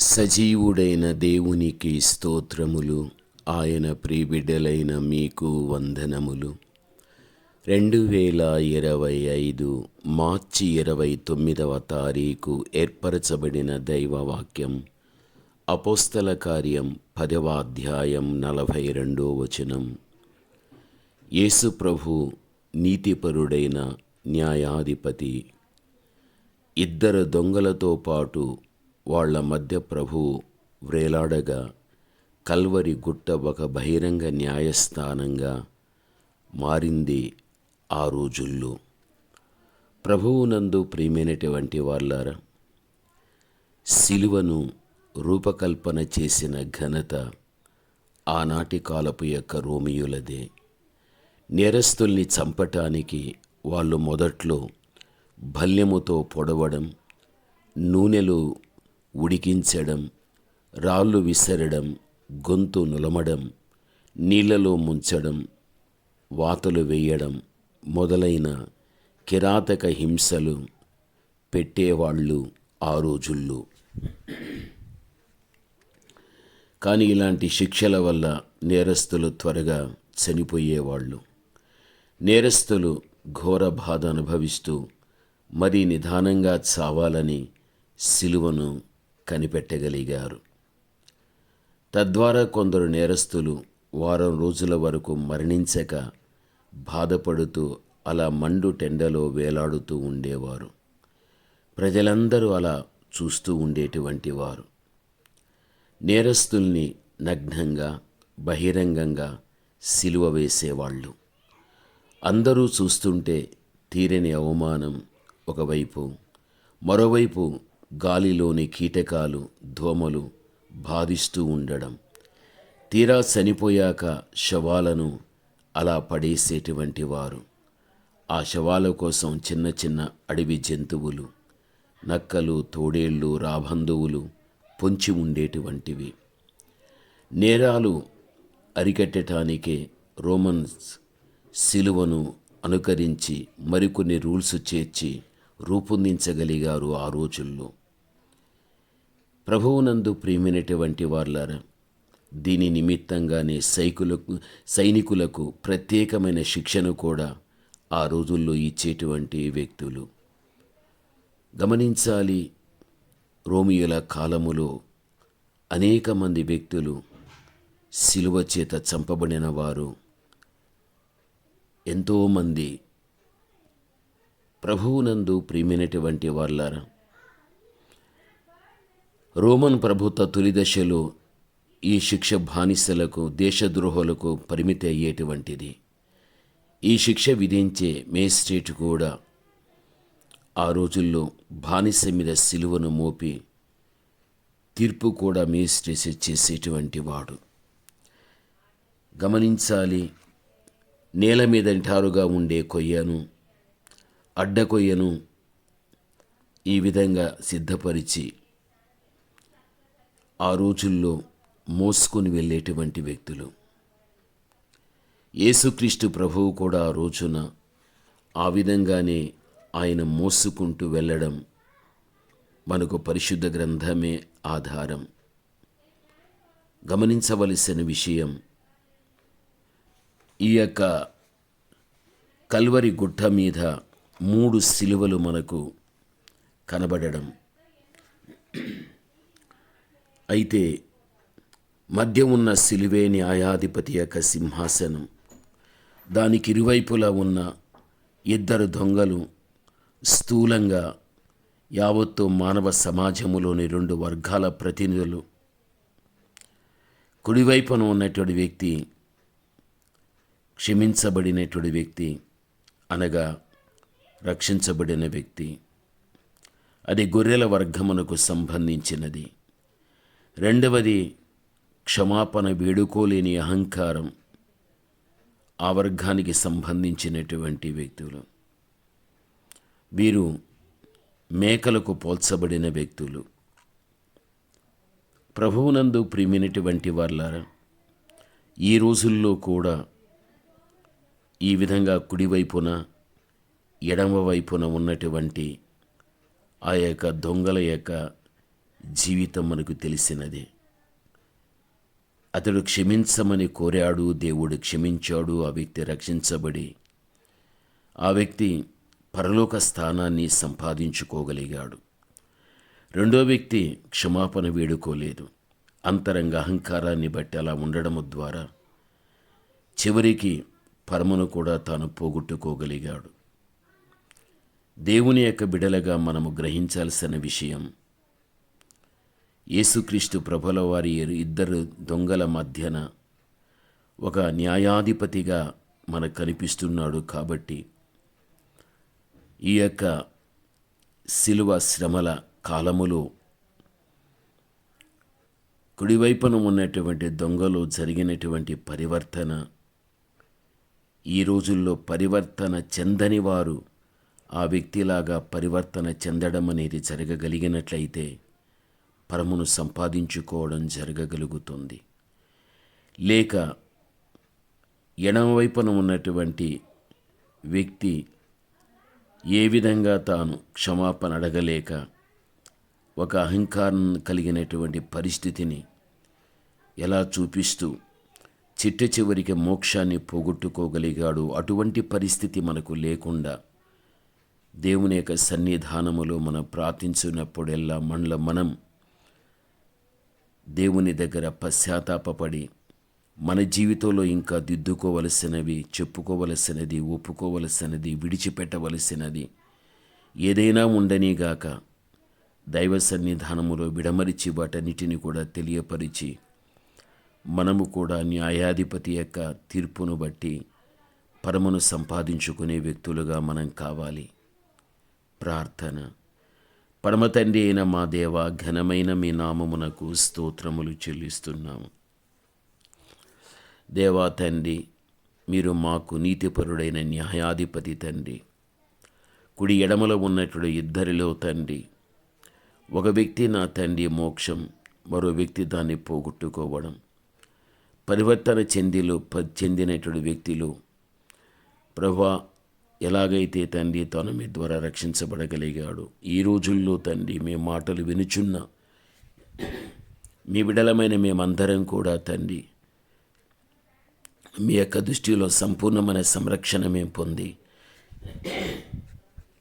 సజీవుడైన దేవునికి స్తోత్రములు ఆయన ప్రీబిడ్డలైన మీకు వందనములు. రెండు వేల ఇరవై ఐదు మార్చి ఇరవై తొమ్మిదవ తారీఖు ఏర్పరచబడిన దైవవాక్యం అపోస్తల కార్యం పదవ అధ్యాయం నలభై రెండో వచనం. యేసుప్రభు నీతిపరుడైన న్యాయాధిపతి. ఇద్దరు దొంగలతో పాటు వాళ్ళ మధ్య ప్రభువు వ్రేలాడగా కల్వరి గుట్ట ఒక బహిరంగ న్యాయస్థానంగా మారింది ఆ రోజుల్లో. ప్రభువునందు ప్రియమైనటువంటి వాళ్ళారా సిలువను రూపకల్పన చేసిన ఘనత ఆనాటి కాలపు యొక్క రోమియులదే. నేరస్తుల్ని చంపటానికి వాళ్ళు మొదట్లో భల్యముతో పొడవడం నూనెలు ఉడికించడం రాళ్ళు విసరడం గొంతు నులమడం నీళ్ళలో ముంచడం వాతలు వేయడం మొదలైన కిరాతక హింసలు పెట్టేవాళ్ళు ఆ రోజుల్లో. కానీ ఇలాంటి శిక్షల వల్ల నేరస్తులు త్వరగా చనిపోయేవాళ్ళు. నేరస్తులు ఘోర బాధ అనుభవిస్తూ మరీ నిదానంగా చావాలని సిలువను కనిపెట్టగలిగారు. తద్వారా కొందరు నేరస్తులు వారం రోజుల వరకు మరణించక బాధపడుతూ అలా మండు టెండలో వేలాడుతూ ఉండేవారు. ప్రజలందరూ అలా చూస్తూ ఉండేటువంటి వారు. నేరస్తుల్ని నగ్నంగా బహిరంగంగా సిలువ వేసేవాళ్ళు. అందరూ చూస్తుంటే తీరని అవమానం ఒకవైపు మరోవైపు గాలిలోని కీటకాలు దోమలు బాధిస్తూ ఉండడం. తీరా చనిపోయాక శవాలను అలా పడేసేటువంటి వారు. ఆ శవాల కోసం చిన్న చిన్న అడవి జంతువులు నక్కలు తోడేళ్ళు రాబంధువులు పొంచి ఉండేటువంటివి. నేరాలు అరికట్టడానికే రోమన్స్ సిలువను అనుకరించి మరికొన్ని రూల్స్ చేర్చి రూపొందించగలిగారు ఆ రోజుల్లో. ప్రభువునందు ప్రియమైనటువంటి వార్లారా దీని నిమిత్తంగానే సైకులకు సైనికులకు ప్రత్యేకమైన శిక్షణ కూడా ఆ రోజుల్లో ఇచ్చేటువంటి వ్యక్తులు. గమనించాలి రోమియోల కాలములో అనేక మంది వ్యక్తులు సిలువ చేత చంపబడిన వారు ఎంతోమంది ప్రభువునందు ప్రియమైనటువంటి వాళ్ళారా రోమన్ ప్రభుత్వ తొలి దశలో ఈ శిక్ష బానిసలకు దేశద్రోహులకు పరిమితి అయ్యేటువంటిది. ఈ శిక్ష విధించే మేజిస్ట్రేట్ కూడా ఆ రోజుల్లో బానిస మీద సిలువను మోపి తీర్పు కూడా మేజిస్ట్రేట్ చేసేటువంటి వాడు. గమనించాలి నేల మీద నిఠారుగా ఉండే కొయ్యను అడ్డ కొయ్యను ఈ విధంగా సిద్ధపరిచి ఆ రోజుల్లో మోసుకొని వెళ్ళేటువంటి వ్యక్తులు. యేసుక్రీస్తు ప్రభువు కూడా ఆ రోజున ఆ విధంగానే ఆయన మోసుకుంటూ వెళ్ళడం మనకు పరిశుద్ధ గ్రంథమే ఆధారం. గమనించవలసిన విషయం ఈ యొక్క కల్వరి గుట్ట మీద మూడు సిలువలు మనకు కనబడడం. అయితే మధ్య ఉన్న సిలువే న్యాయాధిపతి యొక్క సింహాసనం. దానికి ఇరువైపులా ఉన్న ఇద్దరు దొంగలు స్థూలంగా యావత్తు మానవ సమాజములోని రెండు వర్గాల ప్రతినిధులు. కుడివైపున ఉన్నటువంటి వ్యక్తి క్షమించబడినటువంటి వ్యక్తి అనగా రక్షించబడిన వ్యక్తి. అది గొర్రెల వర్గమునకు సంబంధించినది. రెండవది క్షమాపణ వేడుకోలేని అహంకారం. ఆ వర్గానికి సంబంధించినటువంటి వ్యక్తులు. వీరు మేకలకు పోల్చబడిన వ్యక్తులు. ప్రభువునందు ప్రియమైనటువంటి వాళ్ళారా ఈ రోజుల్లో కూడా ఈ విధంగా కుడివైపున ఎడమ వైపున ఉన్నటువంటి ఆ యొక్క దొంగల యొక్క జీవితం మనకు తెలిసినదే. అతడు క్షమించమని కోరాడు దేవుడు క్షమించాడు ఆ వ్యక్తి రక్షించబడి ఆ వ్యక్తి పరలోక స్థానాన్ని సంపాదించుకోగలిగాడు. రెండో వ్యక్తి క్షమాపణ వేడుకోలేదు. అంతరంగ అహంకారాన్ని బట్టి అలా ఉండడం ద్వారా చివరికి పరమును కూడా తాను పోగొట్టుకోగలిగాడు. దేవుని యొక్క బిడలగా మనము గ్రహించాల్సిన విషయం. యేసుక్రీస్తు ప్రభుల వారి ఇద్దరు దొంగల మధ్యన ఒక న్యాయాధిపతిగా మనకు కనిపిస్తున్నాడు కాబట్టి ఈ యొక్క శిలువ శ్రమల కాలములో కుడివైపున ఉన్నటువంటి దొంగలో జరిగినటువంటి పరివర్తన ఈ రోజుల్లో పరివర్తన చెందని వారు ఆ వ్యక్తిలాగా పరివర్తన చెందడం అనేది జరగగలిగినట్లయితే పరమును సంపాదించుకోవడం జరగగలుగుతుంది. లేక ఎడమవైపున ఉన్నటువంటి వ్యక్తి ఏ విధంగా తాను క్షమాపణ అడగలేక ఒక అహంకారం కలిగినటువంటి పరిస్థితిని ఎలా చూపిస్తూ చిట్ట చివరికి మోక్షాన్ని పోగొట్టుకోగలిగాడు అటువంటి పరిస్థితి మనకు లేకుండా దేవుని యొక్క సన్నిధానములో మనం ప్రార్థించినప్పుడెల్లా మనలో మనం దేవుని దగ్గర పశ్చాత్తాపడి మన జీవితంలో ఇంకా దిద్దుకోవలసినవి చెప్పుకోవలసినది ఒప్పుకోవలసినది విడిచిపెట్టవలసినది ఏదైనా ఉండనిగాక దైవ సన్నిధానములో విడమరిచి వాటన్నిటిని కూడా తెలియపరిచి మనము కూడా న్యాయాధిపతి యొక్క తీర్పును బట్టి పరమును సంపాదించుకునే వ్యక్తులుగా మనం కావాలి. ప్రార్థన. పరమతండ్రి అయిన మా దేవ ఘనమైన మీ నామమునకు స్తోత్రములు చెల్లిస్తున్నాము. దేవా తండ్రి మీరు మాకు నీతిపరుడైన న్యాయాధిపతి తండ్రి. కుడి ఎడమలో ఉన్నటువంటి ఇద్దరిలో తండ్రి. ఒక వ్యక్తి నా తండ్రి మోక్షం మరో వ్యక్తి దాన్ని పోగొట్టుకోవడం. పరివర్తన చెందిలో ప- చెందినటువంటి వ్యక్తిలో. ప్రభా ఎలాగైతే తండ్రి తను మీ ద్వారా రక్షించబడగలిగాడు ఈ రోజుల్లో తండ్రి మీ మాటలు వినుచున్న మీ విడలమైన మేమందరం కూడా తండ్రి మీ యొక్క దృష్టిలో సంపూర్ణమైన సంరక్షణ మేము పొంది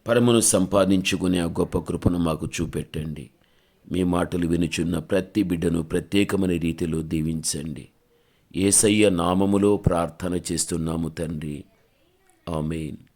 పరమును సంపాదించుకునే ఆ గొప్ప కృపను మాకు చూపెట్టండి. మీ మాటలు వినుచున్న ప్రతి బిడ్డను ప్రత్యేకమైన రీతిలో దీవించండి. ఏసయ్య నామములో ప్రార్థన చేస్తున్నాము తండ్రి. ఆమెన్.